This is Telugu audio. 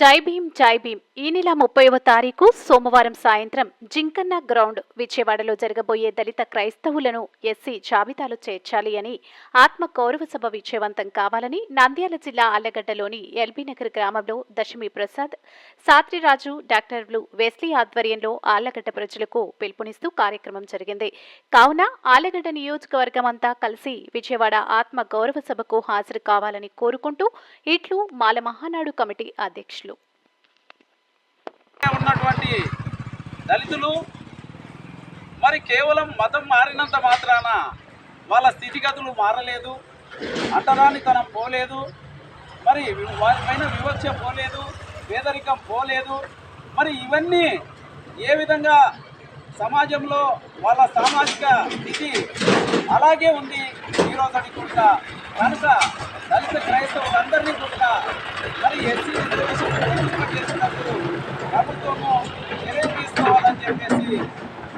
జై భీమ్ జై భీమ్. ఈ నెల ముప్పైవ తారీఖు సోమవారం సాయంత్రం జింకన్న గ్రౌండ్ విజయవాడలో జరగబోయే దళిత క్రైస్తవులను ఎస్సీ జాబితాలో చేర్చాలి అని ఆత్మ గౌరవ సభ విజయవంతం కావాలని నంద్యాల జిల్లా అల్లగడ్డలోని ఎల్బీనగర్ గ్రామంలో దశమి ప్రసాద్ సాత్రిరాజు డాక్టర్లు వెస్లీ ఆధ్వర్యంలో ఆళ్ళగడ్డ ప్రజలకు పిలుపునిస్తూ కార్యక్రమం జరిగింది. కావున ఆళ్ళగడ్డ నియోజకవర్గం అంతా కలిసి విజయవాడ ఆత్మ గౌరవ సభకు హాజరు కావాలని కోరుకుంటూ ఇట్లు మాల మహానాడు కమిటీ అధ్యక్షులు ఉన్నటువంటి దళితులు మరి కేవలం మతం మారినంత మాత్రాన వాళ్ళ స్థితిగతులు మారలేదు అంటరానితనం పోలేదు మరి వారిపైన వివక్ష పోలేదు పేదరికం పోలేదు మరి ఇవన్నీ ఏ విధంగా సమాజంలో వాళ్ళ సామాజిక స్థితి అలాగే ఉంది ఈరోజు కూడా కనుక దళిత క్రైస్తవులందరినీ కూడా మరి Thank you.